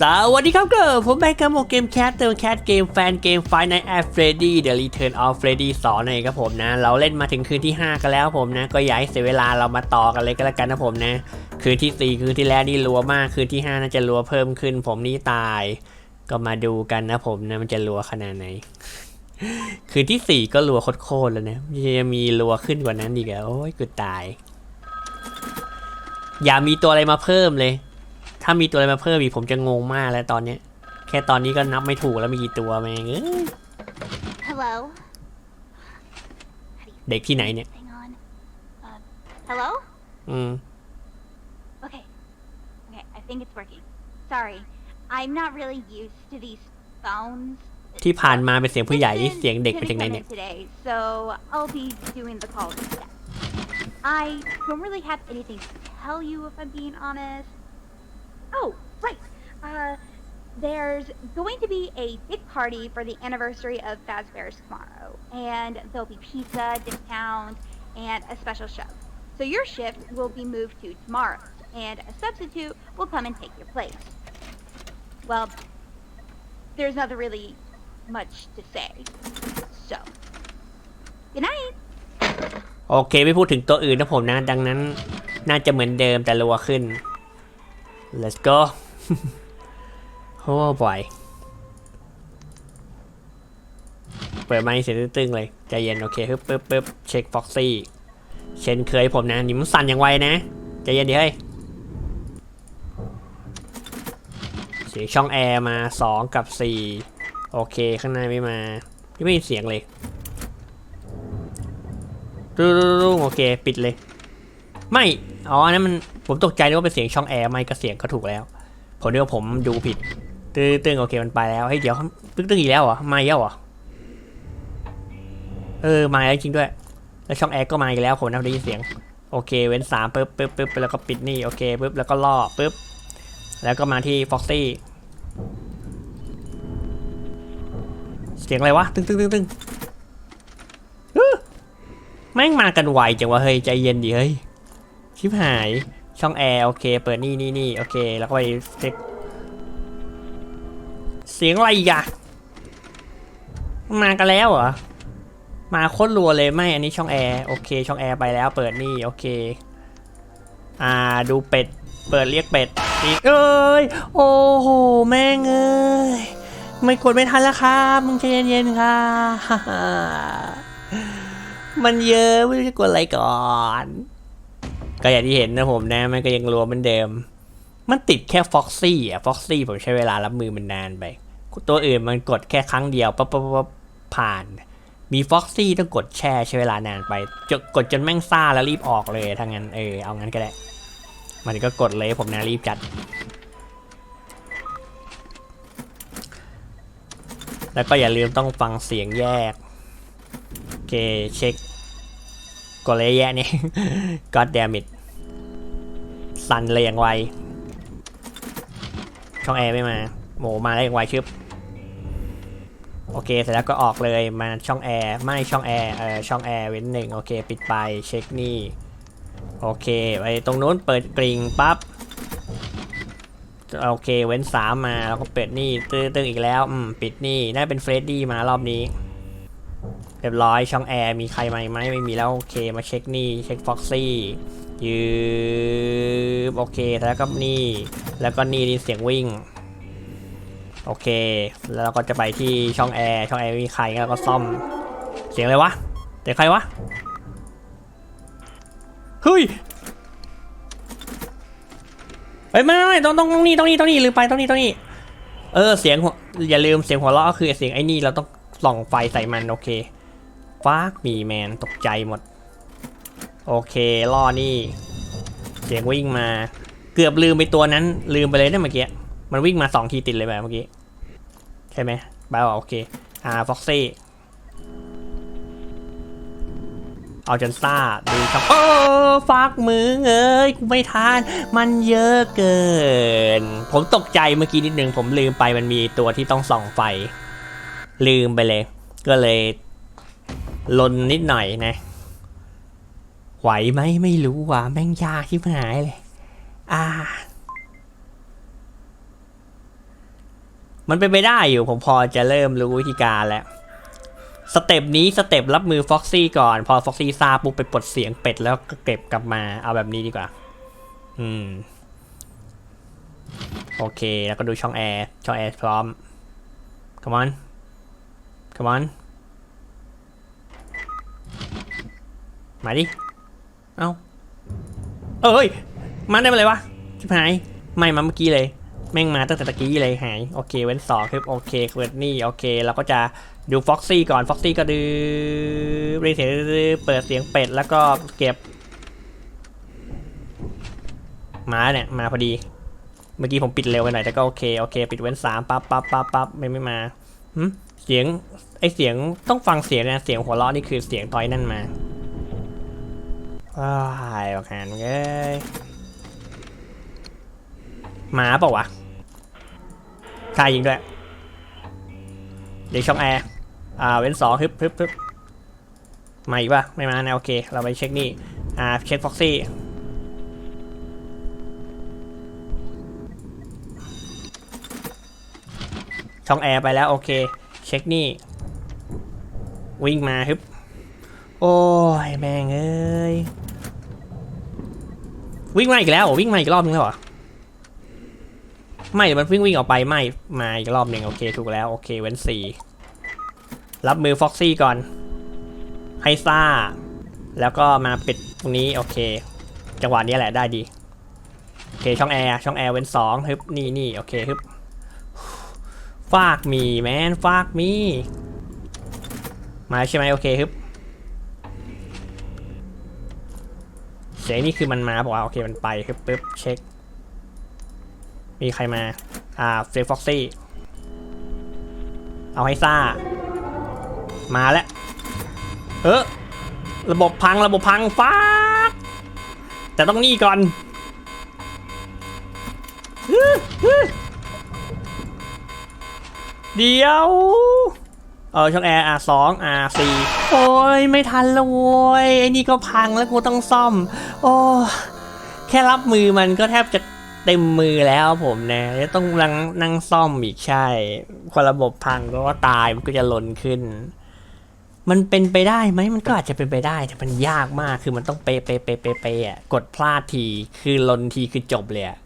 สวัสดีครับเก็ผมแบงค์กับโมเกมแคสเติมแคสเกมแฟนเกมไฟในแอปเฟรดี้เดอะรีเทิร์นออฟเฟรดี้สอนเองครับผมนะ เราเล่นมาถึงคืนที่ 5 กันแล้วผมนะ ก็อย่าให้เสียเวลาเรามาต่อกันเลยก็แล้วกันนะผมนะ คืนที่ 4 คืนที่แล้วนี่รัวมาก คืนที่ 5 น่าจะรัวเพิ่มขึ้น ผมนี่ตาย ก็มาดูกันนะผมนะ มันจะรัวขนาดไหน คืนที่ 4 ก็รัวโคตรๆแล้วนะยังมีรัวขึ้นกว่านั้นอีกอะโอ้ยกูตาย อย่ามีตัวอะไรมาเพิ่มเลย ถ้ามีตัวอะไรมาเพิ่มอีกผมจะงงมากแล้วตอนเนี้ย แค่ตอนนี้ก็นับไม่ถูกแล้วมีกี่ตัวแม่งเอ้ย Hello? เด็กที่ไหนเนี่ย Hang on. Uh, hello? อืม Okay. Okay, I think it's working. Sorry, I'm not really used to these phones. ที่ผ่านมาเป็นเสียงผู้ใหญ่นี่ Vincent เสียงเด็กเป็น couldn't จากไหน come เนี่ย in today, so I'll be doing the call instead. I don't really have anything to tell you if I'm being honest. Oh, right. Uh, there's going to be a big party for the anniversary of Fazbear's tomorrow, and there'll be pizza, discount, and a special show. So your shift will be moved to tomorrow, and a substitute will come and take your place. Well, there's nothing really much to say. So, good night. โอเคไม่พูดถึงตัวอื่นนะผมนะ ดังนั้นน่าจะเหมือนเดิมแต่รัวขึ้น Let's go โอ้บ่อยเปิดไมค์เสียงตึ้งๆเลย ใจเย็น โอเคปึ๊บปึ๊บปึ๊บเช็คฟ็อกซี่ เช่นเคยผมนะ นี่มันสั่นอย่างไวนะ ใจเย็นดิเฮ้ย เสียงช่องแอร์มา 2 กับ 4 โอเค ข้างในไม่มายังไม่มีเสียงเลยรูรูโอเค ปิดเลย ไม่ อ๋ออันนั้นมัน ผมตกใจนึกว่าเป็นเสียงช่องแอร์ไม่ก็เสียงก็ถูกแล้ว ผมนึกว่าผมดูผิด ตึ้งตึ้งโอเคมันไปแล้วเฮ้ยเดี๋ยวตึ้งตึ้งอีกแล้วเหรอ มาอีกแล้วเหรอ เออ มาแล้วจริงด้วย แล้วช่องแอร์ก็มาอีกแล้วผมน่าได้ยินเสียง โอเค เว้นสามปึ๊บปึ๊บปึ๊บแล้วก็ปิดนี่ โอเคปึ๊บ แล้วก็ล่อปึ๊บ แล้วก็มาที่ฟ็อกซี่เสียงอะไรวะ ตึ้งตึ้งตึ้งตึ้งแม่งมากันไวจังวะเฮ้ย ใจเย็นดิเฮ้ย ชิบหาย ช่องแอร์โอเค เปิดนี่นี่นี่โอเค แล้วก็ไปเช็คเสียงอะไรอีกอะมากันแล้วเหรอ มาโคตรรัวเลยไม่อันนี้ช่องแอร์โอเค ช่องแอร์ไปแล้วเปิดนี่โอเค อ่าดูเป็ด เปิดเรียกเป็ดอีกเอ้ยโอ้โหแม่งเอ้ยไม่กดไม่ทันแล้วครับมึงใจเย็นๆค่ะ มันเยอะไม่รู้จะกดอะไรก่อน ก็อย่างที่เห็นนะผมนะ มันก็ยังรวมเหมือนเดิม มันติดแค่ฟ็อกซี่อะฟ็อกซี่ผมใช้เวลารับมือมันนานไป ตัวอื่นมันกดแค่ครั้งเดียวปั๊บปั๊บปั๊บผ่าน มีฟ็อกซี่ต้องกดแช่ใช้เวลานานไปจนกดจนแม่งซ่าแล้วรีบออกเลยถ้างั้นเออเอางั้นก็ได้ มันก็กดเลยผมนะรีบจัด แล้วก็อย่าลืมต้องฟังเสียงแยกโอเคเช็คกดเลยแยะนี่ God damn it สั่นเลยอย่างไว ช่องแอร์ไม่มาโหมมาแล้อย่างไวชึบ โอเค เสร็จแล้วก็ออกเลยมาช่องแอร์ไม่ช่องแอร์เออช่องแอร์เว้นหนึ่งโอเค ปิดไปเช็คนี่โอเคไปตรงนู้นเปิดกริ่งปั๊บโอเคเว้นสามมาแล้วก็เปิดนี่ตื้อตึงอีกแล้วอืมปิดนี่น่าเป็นเฟรดดี้มารอบนี้เรียบร้อยช่องแอร์มีใครมาไหมไม่มีแล้วโอเคมาเช็คนี่เช็คฟ็อกซี่ ยืมโอเคแล้วก็นี่ แล้วก็นี่นี่เสียงวิ่ง โอเค แล้วเราก็จะไปที่ช่องแอร์ช่องแอร์มีใครแล้วก็ซ่อม เสียงอะไรวะเสียงใครวะเฮ้ยเฮ้ยไม่ไม่ต้องต้องต้องนี่ต้องนี่ต้องนี่ลืมไปต้องนี่ต้องนี่เออเสียงหัวอย่าลืมเสียงหัวเราะก็คือเสียงไอ้นี่เราต้องส่องไฟใส่มันโอเคฟ้ากมีแมนตกใจหมด โอเคล่อนี่เสียงวิ่งมา เกือบลืมไปตัวนั้นลืมไปเลยนะเมื่อกี้มันวิ่งมาสองทีติดเลยแบบเมื่อกี้ใช่ไหมบ้าโอเคอ่าฟ็อกซี่เอาจนซ่าดูครับโอ้ฟักมือเอ้ยกูไม่ทาน มันเยอะเกิน ผมตกใจเมื่อกี้นิดนึงผมลืมไปมันมีตัวที่ต้องส่องไฟ ลืมไปเลย ก็เลยลนนิดหน่อยนะ ไหวไหมไม่รู้ว่ะแม่งยากชิบหายเลย อ่า มันเป็นไปได้อยู่ผมพอจะเริ่มรู้วิธีการแล้วสเต็ปนี้สเต็ปรับมือฟ็อกซี่ก่อน พอฟ็อกซี่ซาปุ๊บไปปลดเสียงเป็ดแล้วก็เก็บกลับมาเอาแบบนี้ดีกว่า อืม โอเค แล้วก็ดูช่องแอร์ช่องแอร์พร้อม come on come on มาดิ เอ้าเอ้ยมาได้มาเลยวะชิบหาย ไม่มาเมื่อกี้เลย แม่งมาตั้งแต่ตะกี้เลยหาย โอเค เว้นสองครับ โอเคเปิดนี่ โอเค เราก็จะดูฟ็อกซี่ก่อน ฟ็อกซี่ก็ดื้อรีเสียงเปิดเสียงเป็ด แล้วก็เก็บมาเนี่ย มาพอดี เมื่อกี้ผมปิดเร็วไปหน่อยแต่ก็โอเค โอเค ปิดเว้นสามปั๊บปั๊บปั๊บปั๊บไม่ไม่มาเสียง ไอเสียงต้องฟังเสียงนะ เสียงหัวเราะนี่คือเสียงตอยนั่นมา ว้ายบอกหันเอ้ยหมาเปล่าวะใช่ยิงด้วย เดี๋ยวช่องแอร์ อ่า เว้นสองฮึบฮึบฮึบมาอีกป่ะ ไม่มานะโอเค เราไปเช็คนี่ อ่า เช็คฟ็อกซี่ช่องแอร์ไปแล้ว โอเค เช็คนี่ วิ่งมาฮึบ โอ้ย แม่งเอ้ย วิ่งมาอีกแล้ววิ่งมาอีกรอบนึงแล้วเหรอไม่เดี๋ยวมันวิ่งวิ่งออกไปไม่มาอีกรอบหนึ่งโอเคถูกแล้วโอเคเว้นสี่รับมือฟ็อกซี่ก่อนให้ซ่า แล้วก็มาปิดตรงนี้โอเค จังหวะนี้แหละได้ดีโอเคช่องแอร์ช่องแอร์เว้นสองฮึบนี่นี่โอเคฮึบฟากมีแมนฟากมีมาใช่ไหมโอเคฮึบ เสียงนี่คือมันมาบอกว่าโอเคมันไปฮึบปึ๊บเช็ค มีใครมา อ่าเฟรฟ็อกซี่ เอาให้ซ่า มาแล้ว เออระบบพังระบบพังฟ้าแต่ต้องนี่ก่อนเดี๋ยว เออช่องแอร์อะสองอะสี่โอ้ยไม่ทันแล้วโว้ยไอ้นี่ก็พังแล้วกูต้องซ่อมโอ้แค่รับมือมันก็แทบจะเต็มมือแล้วผมนะจะต้องนั่งนั่งซ่อมอีกใช่พอระบบพังก็ตายมันก็จะหล่นขึ้น มันเป็นไปได้ไหมมันก็อาจจะเป็นไปได้แต่มันยากมากคือมันต้องเปเปเปเปเปอะกดพลาดทีคือหล่นทีคือจบเลยอะ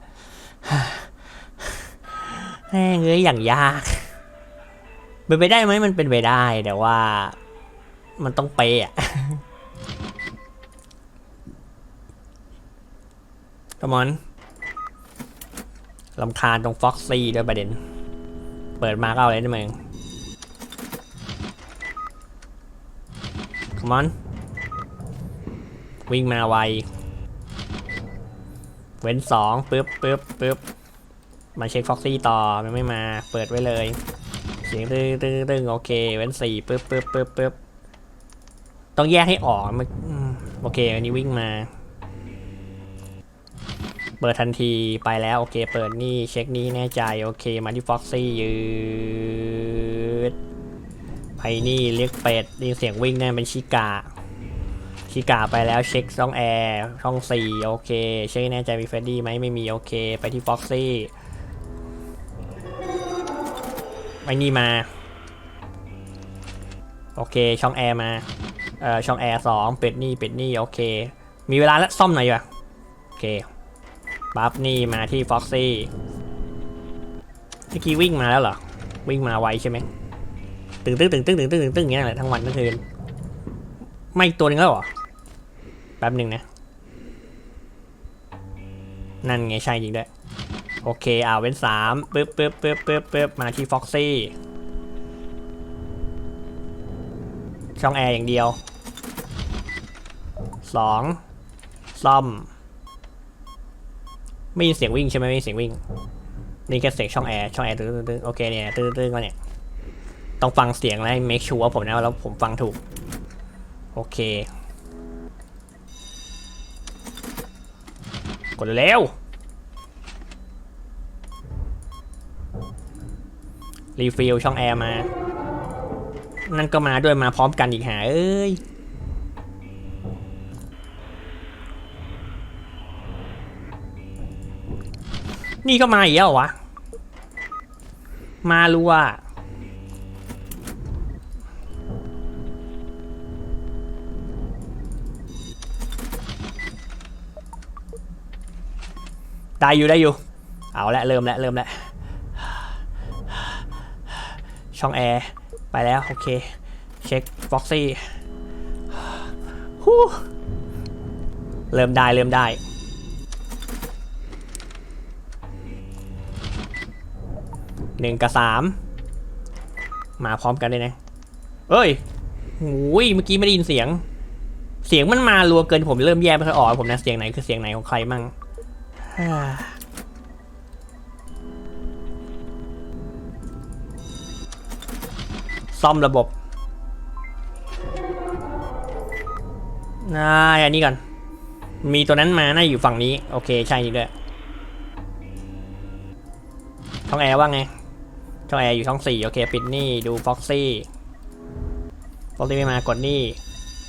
แม่งเอ้ยอย่างยากเป็นไปได้ไหมมันเป็นไปได้แต่ว่า มันต้องเป๊ะอะ กมอนลำคาญตรงฟ็อกซี่ด้วยประเด็น เปิดมาก็เอาเลยนะมึงกมอนวิ่งมาไว เว้นสองปึ๊บปึ๊บปึ๊บมาเช็คฟ็อกซี่ต่อมันไม่มาเปิดไว้เลยเสียงตึ้งตึ้งตึ้งโอเค เว้นสี่ปึ๊บปึ๊บปึ๊บปึ๊บต้องแยกให้ออกมันโอเค อันนี้วิ่งมา เปิดทันทีไปแล้วโอเค เปิดนี่เช็คนี่แน่ใจโอเค มาที่ฟ็อกซี่ยืดไปนี่เรียกเป็ดด้ยินเสียงวิ่งแน่เป็นชิกาชิกาไปแล้วเช็คช่องแอร์ช่องสี่โอเค เช็คแน่ใจมีเฟดดี้ไหมไม่มีโอเค ไปที่ฟ็อกซี่ไปนี่มา โอเคช่องแอร์มาเอ่อช่องแอร์สองเป็ดนี่เป็ดนี่โอเค มีเวลาแล้วซ่อมหน่อยดีกว่าโอเค ปั๊บนี่มาที่ฟ็อกซี่เมื่อกี้วิ่งมาแล้วเหรอ วิ่งมาไวใช่ไหมตึงตึงตึงตึงตึงตึงตึงตึงอย่างเงี้ยแหละทั้งวันทั้งคืนไม่ตัวนึงแล้วเหรอ แป๊บหนึ่งนะ นั่นไงใช่จริงด้วย โอเคอ่าเว้นสามปึ๊บปึ๊บปึ๊บปึ๊บปึ๊บมาที่ฟ็อกซี่ช่องแอร์อย่างเดียวสองซ่อม ไม่มีเสียงวิ่งใช่ไหมไม่มีเสียงวิ่งนี่แค่เสียงช่องแอร์ช่องแอร์ตึ้งตึ้งตึ้งโอเคเนี่ยตึ้งตึ้งก็เนี่ยต้องฟังเสียงแล้วให้ make sure ว่าผมนะแล้วผมฟังถูก โอเค กดเร็วรีฟิลช่องแอร์มา นั่นก็มาด้วยมาพร้อมกันอีกหาเอ้ย นี่ก็มาอีกแล้วเหรอวะ มารัวได้อยู่ได้อยู่ เอาละเริ่มแล้วเริ่มแล้วช่องแอร์ ไปแล้ว โอเค เช็คฟ็อกซี่ฮู้เริ่มได้เริ่มได้ หนึ่งกับสามมาพร้อมกันเลยนะ เอ้ยหูยเมื่อกี้ไม่ได้ยินเสียง เสียงมันมารัวเกินผมเริ่มแยกไม่ค่อยออกผมนะเสียงไหนคือเสียงไหนของใครมั่งซ่อมระบบน่าอันนี้ก่อน มีตัวนั้นมา น่าอยู่ฝั่งนี้ โอเค ใช่ด้วยช่องแอร์ว่าไง ช่องแอร์อยู่ช่องสี่โอเคปิดนี่ดูฟ็อกซี่ฟ็อกซี่ไม่มากดนี่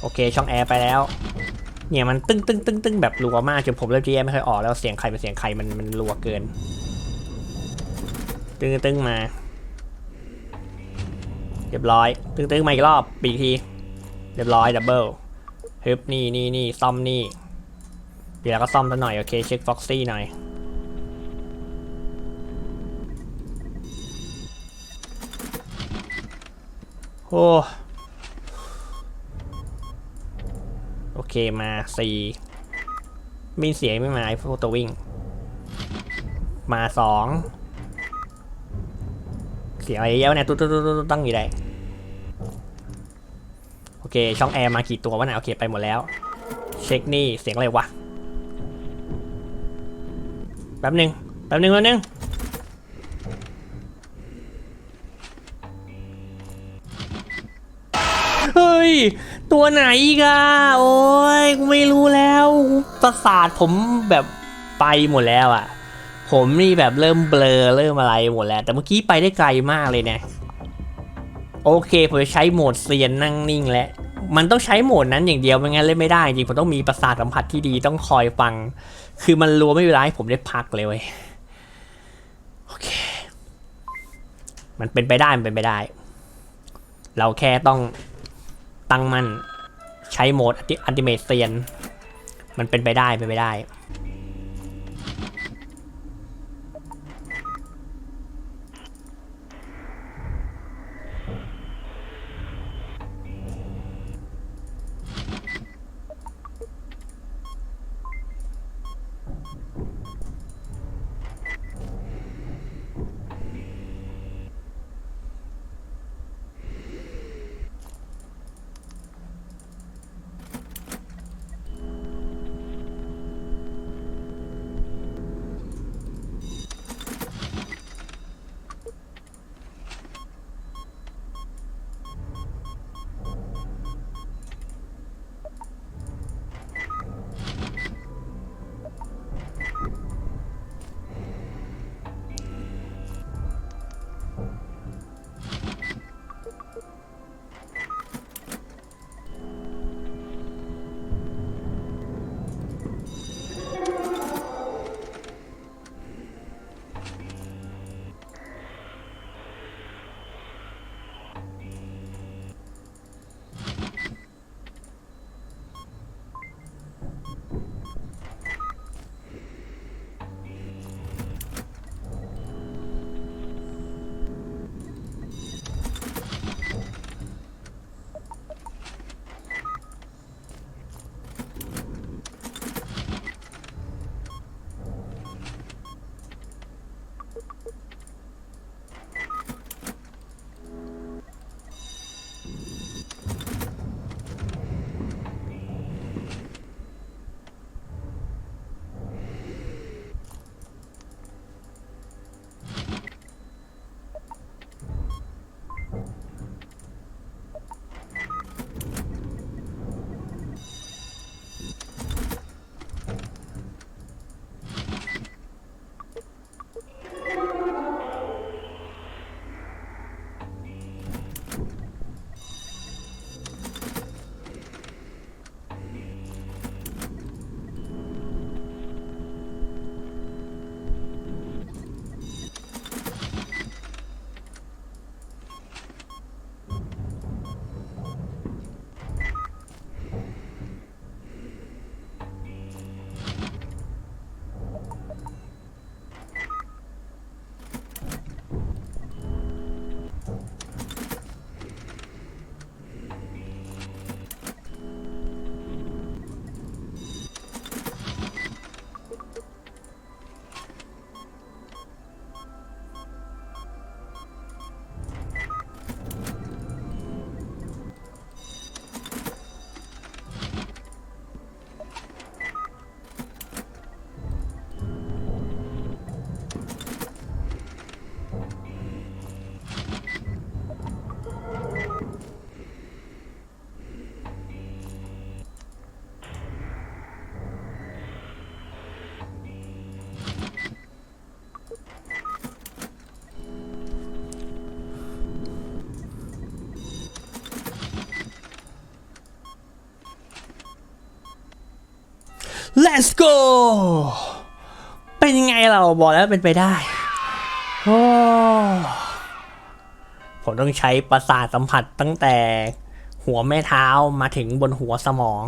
โอเค ช่องแอร์ไปแล้ว เนี่ยมันตึ้งตึ้งตึ้งตึ้งแบบรัวมากจนผมเริ่มที่แยกไม่ค่อยออกแล้วเสียงใครเป็นเสียงใครมันมันรัวเกิน ตึ้งตึ้งมาเรียบร้อย ตึ้งตึ้งมาอีกรอบปีทีเรียบร้อยดับเบิลฮึบนี่นี่นี่ซ่อมนี่เดี๋ยวเราก็ซ่อมซะหน่อยโอเคเช็คฟ็อกซี่หน่อย โอ้โอเคมาสี่มีเสียงไม่มาไอ้พวกตัววิ่ง มาสองเสียงอะไรเยอะเนี่ยตุ๊ดตุ๊ดตุ๊ดตุ๊ดตั้งอยู่ได้โอเค ช่องแอร์มากี่ตัววะนี่ยโอเคไปหมดแล้ว เช็คนี่เสียงอะไรวะแป๊บหนึ่งแป๊บหนึ่งแป๊บหนึ่ง ย ตัวไหนกอะโอ้ยกูไม่รู้แล้วประสาทผมแบบไปหมดแล้วอะผมนี่แบบเริ่มเบลอเริ่มอะไรหมดแล้ว แต่เมื่อกี้ไปได้ไกลมากเลยเนี่ยโอเคผมจะใช้โหมดเซียนนั่งนิ่งแล้วมันต้องใช้โหมดนั้นอย่างเดียวไม่งั้นเล่นไม่ได้จริงผมต้องมีประสาทสัมผัสที่ดีต้องคอยฟัง คือมันรัวไม่เวลาให้ผมได้พักเลยเว้ยโอเค มันเป็นไปได้มันเป็นไปได้ เราแค่ต้อง ตั้งมั่น ใช้โหมดอัติเมตเซียน มันเป็นไปได้เป็นไปได้ let's go เป็นยังไงเราบอกแล้วเป็นไปได้โอ้ผมต้องใช้ประสาทสัมผัสตั้งแต่หัวแม่เท้ามาถึงบนหัวสมอง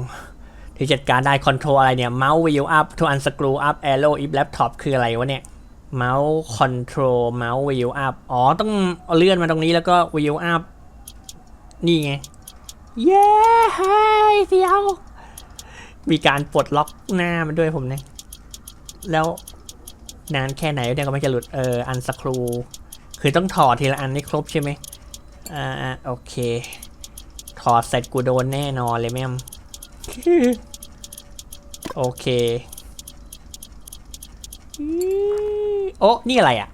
ที่จัดการได้คอนโทรลอะไรเนี่ยเมาส์วิวอัพทูอันสกรูอัพแอโร่อิฟแล็ปท็อปคืออะไรวะเนี่ยเมาส์คอนโทรลเมาส์วิวอัพอ๋อ ต้องเลื่อนมาตรงนี้แล้วก็วิวอัพนี่ไง เย้เฮ้ยเสียว มีการปลดล็อกหน้ามันด้วยผมเนี่ย แล้วนานแค่ไหนเนี่ยก็ไม่จะหลุดเอออันสครู คือต้องถอดทีละอันให้ครบใช่ไหมอ่าโอเค ถอดเสร็จกูโดนแน่นอนเลยแม่มโอเคโอ้นี่อะไรอะ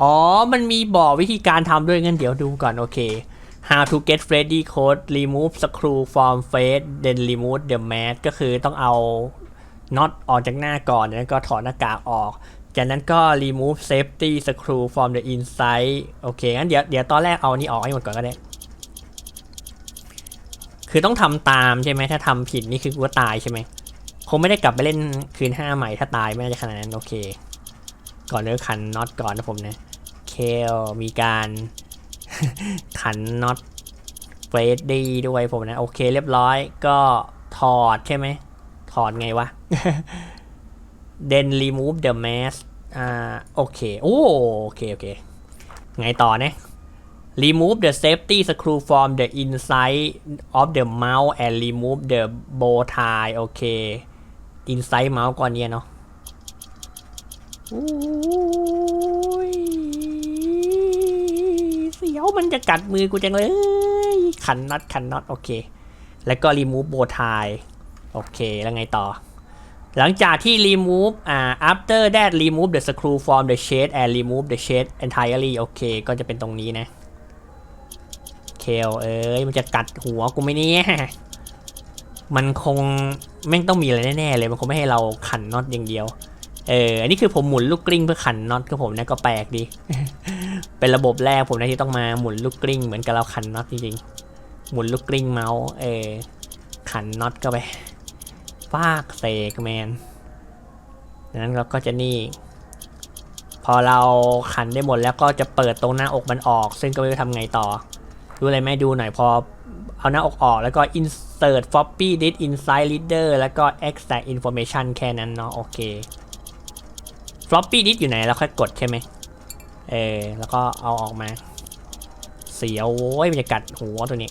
อ๋อ มันมีบอกวิธีการทำด้วยงั้นเดี๋ยวดูก่อน โอเค how to get Freddy code remove screw from face then remove the mask ก็คือต้องเอาน็อตออกจากหน้าก่อนแล้วก็ถอดหน้ากากออก จากนั้นก็ remove safety screw from the inside โอเค งั้นเดี๋ยวเดี๋ยวตอนแรกเอานี่ออกให้หมดก่อนก็ได้ คือต้องทำตามใช่ไหม ถ้าทำผิดนี่คือกูตายใช่ไหม คงไม่ได้กลับไปเล่นคืนห้าใหม่ถ้าตายไม่น่าจะขนาดนั้น โอเค ก่อนเลิกขันน็อตก่อนนะผมนะ เคลมีการ ขันน็อตเฟรดดี้ด้วยผมนะ โอเคเรียบร้อย ก็ถอดใช่ไหม ถอดไงวะ then remove the mask อ่า โอเค โอ้โอเค โอเค ไงต่อเนี่ย remove the safety screw from the inside of the mouse and remove the bow tie โอเค inside mouse ก่อนเนี่ยเนาะโอ้ย เสียวมันจะกัดมือกูจังเลย ขันน็อตขันน็อตโอเค แล้วก็ remove bow tie โอเค แล้วไงต่อ หลังจากที่ remove อ่า after that remove the screw from the shade and remove the shade entirely โอเค ก็จะเป็นตรงนี้นะเคลเอ้ยมันจะกัดหัวกูไหมเนี่ยมันคงแม่งต้องมีอะไรแน่ๆเลยมันคงไม่ให้เราขันน็อตอย่างเดียว เออ อันนี้คือผมหมุนลูกกลิ้งเพื่อขันน็อตครับผมนะก็แปลกดี เป็นระบบแรกผมนะที่ต้องมาหมุนลูกกลิ้งเหมือนกับเราขันน็อตจริงๆ หมุนลูกกลิ้งเมาส์เออขันน็อตเข้าไปฟากเซกแมนดังนั้นเราก็จะนี่ พอเราขันได้หมดแล้วก็จะเปิดตรงหน้าอกมันออก ซึ่งก็ไม่รู้ทำไงต่อ ดูอะไรไหม่ดูหน่อยพอเอาหน้าอกออกแล้วก็ insert floppy disk inside reader แล้วก็ extract information แค่นั้นเนาะโอเค floppy disk อยู่ไหนแล้วค่อยกดใช่ไหมเออแล้วก็เอาออกมา เสียวโว้ยมันจะกัดหัวตัวนี้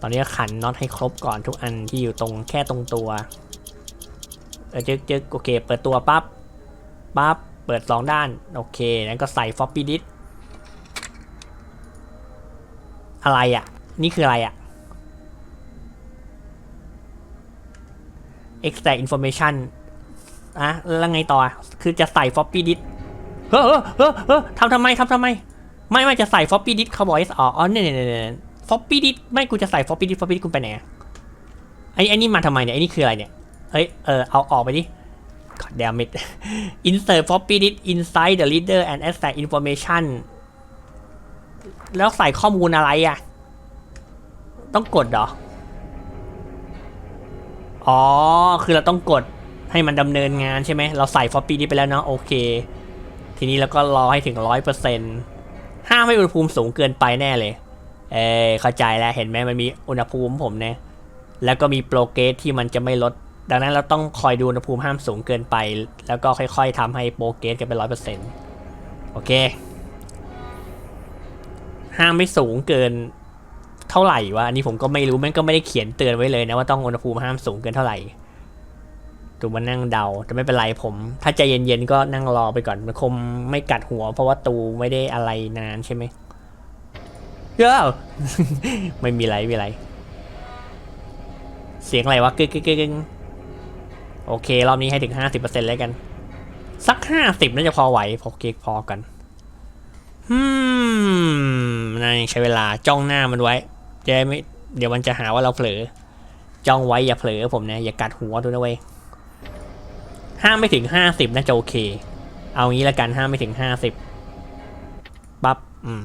ตอนนี้ขันน็อตให้ครบก่อนทุกอันที่อยู่ตรงแค่ตรงตัวเออจึ๊กจึ๊กโอเค เปิดตัวปั๊บปั๊บเปิดสองด้าน โอเคแล้วก็ใส่ floppy disk อะไรอะ นี่คืออะไรอะ extract information อะแล้วไงต่อคือจะใส่ floppy disk เฮ้อเฮ้อเฮ้อเฮ้อทำทำไมทำทำไม ไม่ไม่จะใส่ floppy disk เขาบอกให้อ๋ออ๋อเนี่ยเนี่ยเนี่ย floppy disk ไม่กูจะใส่ floppy disk floppy disk กูไปไหนไอ้ไอ้นี่มาทำไมเนี่ยไอ้นี่คืออะไรเนี่ยเฮ้ยเออเอาออกไปดิ God damn it insert floppy disk inside the reader and extract information แล้วใส่ข้อมูลอะไรอะต้องกดเหรอ อ๋อ คือเราต้องกด ให้มันดำเนินงานใช่ไหม เราใส่ floppy disk ไปแล้วเนาะโอเค ทีนี้เราก็รอให้ถึงร้อยเปอร์เซ็นต์ห้ามให้อุณหภูมิสูงเกินไปแน่เลย เออเข้าใจแล้วเห็นไหมมันมีอุณหภูมิผมเนี่ยแล้วก็มีโปรเกรสที่มันจะไม่ลด ดังนั้นเราต้องคอยดูอุณหภูมิห้ามสูงเกินไป แล้วก็ค่อยๆทำให้โปรเกรสกันเป็นร้อยเปอร์เซ็นต์โอเค ห้ามไม่สูงเกินเท่าไหร่วะอันนี้ผมก็ไม่รู้แม่งก็ไม่ได้เขียนเตือนไว้เลยนะว่าต้องอุณหภูมิห้ามสูงเกินเท่าไหร่ ตูมานั่งเดาแต่ไม่เป็นไรผม ถ้าใจเย็นๆก็นั่งรอไปก่อนมันคงไม่กัดหัว เพราะว่าตูไม่ได้อะไรนานใช่ไหมเย้าไม่มีไรไม่มีไร เสียงอะไรวะกึกกึกกึกกึกโอเค รอบนี้ให้ถึงห้าสิบเปอร์เซ็นต์แล้วกัน สักห้าสิบน่าจะพอไหวพอเก๊กพอกันอืมนายใช้เวลาจ้องหน้ามันไว้จะไม่เดี๋ยวมันจะหาว่าเราเผลอ จ้องไว้อย่าเผลอผมนะอย่ากัดหัวตัวนะเว้ย ห้ามไม่ถึงห้าสิบน่าจะโอเค เอางี้ละกันห้ามไม่ถึงห้าสิบปั๊บอืม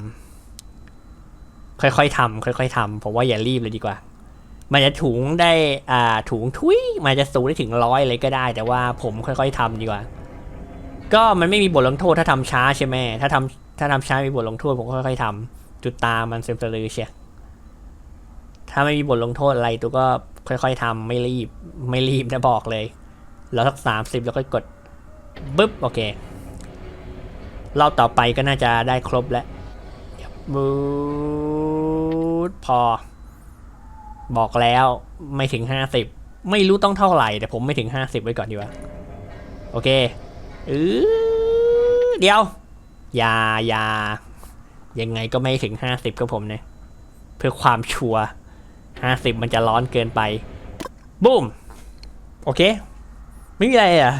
ค่อยๆทำค่อยๆทำผมว่าอย่ารีบเลยดีกว่า มันจะถุงได้ อ่า ถุงทุยมันจะสูงได้ถึงร้อยเลยก็ได้ แต่ว่าผมค่อยๆทำดีกว่า ก็มันไม่มีบทลงโทษถ้าทำช้าใช่ไหมถ้าทำถ้าทำช้ามีบทลงโทษผมก็ค่อยๆทำจุดตามันเซมเซลือเชียถ้าไม่มีบทลงโทษอะไรตัวก็ค่อยๆทำไม่รีบ ไม่รีบนะบอกเลย แล้วสักสามสิบแล้วก็กดบึ๊บโอเครอบต่อไปก็น่าจะได้ครบแล้วบูดพอ บอกแล้วไม่ถึงห้าสิบไม่รู้ต้องเท่าไหร่ แต่ผมไม่ถึงห้าสิบไว้ก่อนดีกว่า โอเคเออเดี๋ยว อย่าอย่ายังไงก็ไม่ถึงห้าสิบก็ผมเนะเพื่อความชัวร์ห้าสิบมันจะร้อนเกินไปบูมโอเค ไม่มีอะไรอะ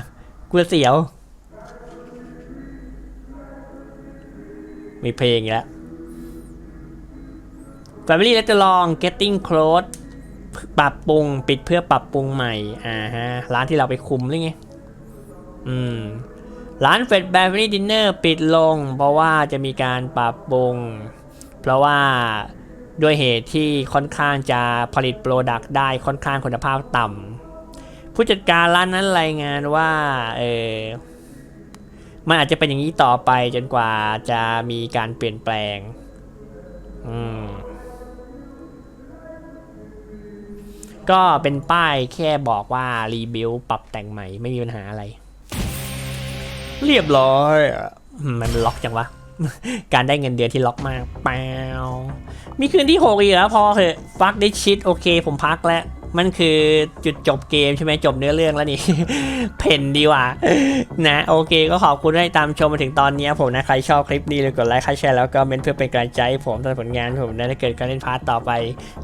กลัวเสียว มีเพลงอีกแล้ว Family l e t t e r Long Getting Close ปรับปรุงปิดเพื่อปรับปรุงใหม่ อ่าฮะ ร้านที่เราไปคุมหรือไง อืม ร้านเฟดแบร์ y ดินเนอร์ปิดลง เพราะว่าจะมีการปรับปรุง เพราะว่าด้วยเหตุที่ค่อนข้างจะผลิตโปรดักต์ได้ค่อนข้างคุณภาพต่ำ ผู้จัดการร้านนั้นรายงานว่าเออมันอาจจะเป็นอย่างนี้ต่อไปจนกว่าจะมีการเปลี่ยนแปลง อืม ก็เป็นป้ายแค่บอกว่ารีบิวปรับแต่งใหม่ ไม่มีปัญหาอะไร เรียบร้อยมันล็อกจังวะ การได้เงินเดือนที่ล็อกมากแปวมีคืนที่หกอีกแล้วพอเหอะฟักได้ชิดโอเค ผมพักแล้ว มันคือจุดจบเกมใช่ไหมจบเนื้อเรื่องแล้วนี่ เพ่นดีว่ะนะโอเคก็ขอบคุณที่ตามชมมาถึงตอนนี้ผมนะใครชอบคลิปนี้เลยกดไลค์ใครแชร์แล้วก็เมนเพื่อเป็นกำลังใจให้ผมทำผลงานผมนะถ้าเกิดการเล่นพาร์ตต่อไป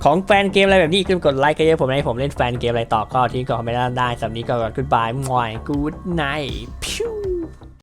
ของแฟนเกมอะไรแบบนี้ก็กดไลค์กันเยอะผมให้ผมเล่นแฟนเกมอะไรต่อก็ทิ้งคอมเมนต์ด้านได้สำหรับนี้ก็กด goodbye มวย good night